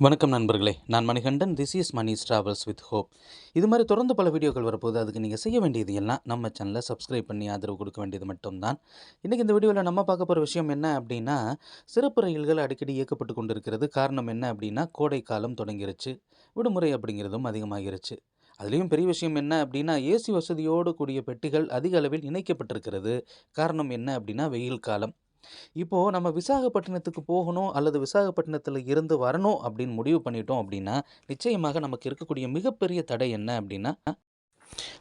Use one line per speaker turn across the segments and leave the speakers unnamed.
வணக்கம் நண்பர்களே. நான் Manikandan. This is Mani travels with hope இது மாதிரி தொடர்ந்து பல வீடியோக்கள் வரப்போகுது. அதுக்கு நீங்கள் செய்ய வேண்டியது எல்லாம் நம்ம சேனலை சப்ஸ்கிரைப் பண்ணி ஆதரவு கொடுக்க வேண்டியது மட்டும்தான். இன்றைக்கி இந்த வீடியோவில் நம்ம பார்க்க போகிற விஷயம் என்ன அப்படின்னா சிறப்பு ரயில்கள் அடிக்கடி இயக்கப்பட்டு கொண்டிருக்கிறது. காரணம் என்ன அப்படின்னா கோடை காலம் தொடங்கிருச்சு. விடுமுறை அப்படிங்கிறதும் அதிகமாகிருச்சு. அதுலேயும் பெரிய விஷயம் என்ன அப்படின்னா ஏசி வசதியோடு கூடிய பெட்டிகள் அதிக அளவில் இணைக்கப்பட்டிருக்கிறது. காரணம் என்ன அப்படின்னா வெயில் காலம். இப்போது நம்ம விசாகப்பட்டினத்துக்கு போகணும் அல்லது விசாகப்பட்டினத்தில் இருந்து வரணும் அப்படின்னு முடிவு பண்ணிட்டோம் அப்படின்னா நிச்சயமாக நமக்கு இருக்கக்கூடிய மிகப்பெரிய தடை என்ன அப்படின்னா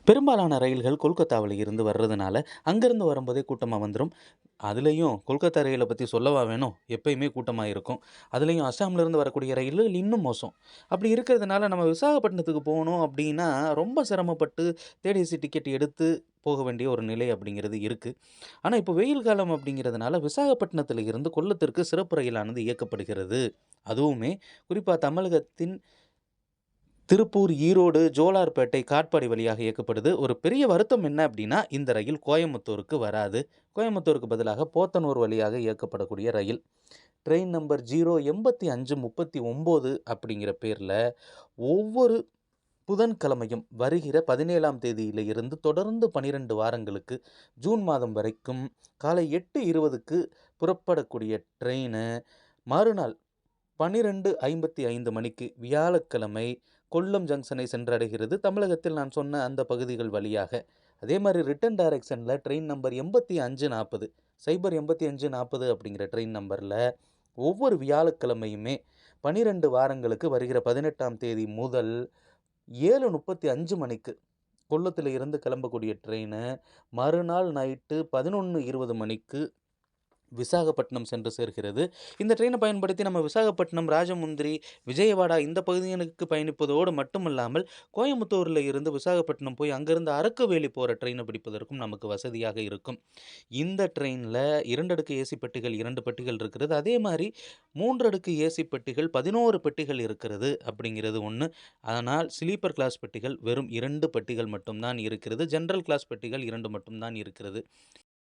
பெரும்பாலான ரயில்கள் கொல்கத்தாவில் இருந்து வர்றதுனால அங்கேருந்து வரும்போதே கூட்டமாக வந்துடும் அதுலேயும் கொல்கத்தா ரயிலை பற்றி சொல்லவா வேணும்? எப்பயுமே கூட்டமாக இருக்கும். அதுலேயும் அஸ்ஸாம்லேருந்து வரக்கூடிய ரயில்கள் இன்னும் மோசம். அப்படி இருக்கிறதுனால நம்ம விசாகப்பட்டினத்துக்கு போகணும் அப்படின்னா ரொம்ப சிரமப்பட்டு தேடிசி டிக்கெட் எடுத்து போக வேண்டிய ஒரு நிலை அப்படிங்கிறது இருக்குது ஆனால் இப்போ வெயில் காலம் அப்படிங்கிறதுனால விசாகப்பட்டினத்தில் இருந்து கொல்லத்திற்கு சிறப்பு ரயிலானது இயக்கப்படுகிறது. அதுவுமே குறிப்பாக தமிழகத்தின் திருப்பூர் ஈரோடு ஜோலார்பேட்டை காட்பாடி வழியாக இயக்கப்படுது. ஒரு பெரிய வருத்தம் என்ன அப்படின்னா இந்த ரயில் கோயம்புத்தூருக்கு வராது. கோயம்புத்தூருக்கு பதிலாக போத்தனூர் வழியாக இயக்கப்படக்கூடிய ரயில். ட்ரெயின் நம்பர் ஜீரோ எண்பத்தி அஞ்சு முப்பத்தி ஒம்பது அப்படிங்கிற பேரில் ஒவ்வொரு புதன்கிழமையும் வருகிற பதினேழாம் தேதியில இருந்து தொடர்ந்து பனிரெண்டு வாரங்களுக்கு ஜூன் மாதம் வரைக்கும் காலை எட்டு இருபதுக்கு புறப்படக்கூடிய ட்ரெயினு மறுநாள் பன்னிரெண்டு ஐம்பத்தி ஐந்து மணிக்கு வியாழக்கிழமை கொல்லம் ஜங்ஷனை சென்றடைகிறது. தமிழகத்தில் நான் சொன்ன அந்த பகுதிகள் வழியாக. அதே மாதிரி ரிட்டன் டைரக்ஷனில் ட்ரெயின் நம்பர் எண்பத்தி அஞ்சு நாற்பது சைபர் எண்பத்தி அஞ்சு நாற்பது அப்படிங்கிற ட்ரெயின் நம்பரில் ஒவ்வொரு வியாழக்கிழமையுமே பனிரெண்டு வாரங்களுக்கு வருகிற பதினெட்டாம் தேதி முதல் ஏழு முப்பத்தி அஞ்சு மணிக்கு கொல்லத்தில் இருந்து கிளம்பக்கூடிய ட்ரெயின் மறுநாள் நைட்டு பதினொன்று இருபது மணிக்கு விசாகப்பட்டினம் சென்று சேர்கிறது. இந்த ட்ரெயினை பயன்படுத்தி நம்ம விசாகப்பட்டினம் ராஜமுந்திரி விஜயவாடா இந்த பகுதிகளுக்கு பயணிப்பதோடு மட்டுமல்லாமல் கோயம்புத்தூரில் இருந்து விசாகப்பட்டினம் போய் அங்கேருந்து அரக்குவேலி போகிற ட்ரெயினை பிடிப்பதற்கும் நமக்கு வசதியாக இருக்கும். இந்த ட்ரெயினில் இரண்டு அடுக்கு ஏசி பெட்டிகள் இரண்டு பெட்டிகள் இருக்கிறது. அதே மாதிரி மூன்று அடுக்கு ஏசி பெட்டிகள் பதினோரு பெட்டிகள் இருக்கிறது அப்படிங்கிறது ஒன்று ஆனால் ஸ்லீப்பர் கிளாஸ் பெட்டிகள் வெறும் இரண்டு பெட்டிகள் மட்டும்தான் இருக்கிறது. ஜென்ரல் கிளாஸ் பெட்டிகள் இரண்டு மட்டும்தான் இருக்கிறது.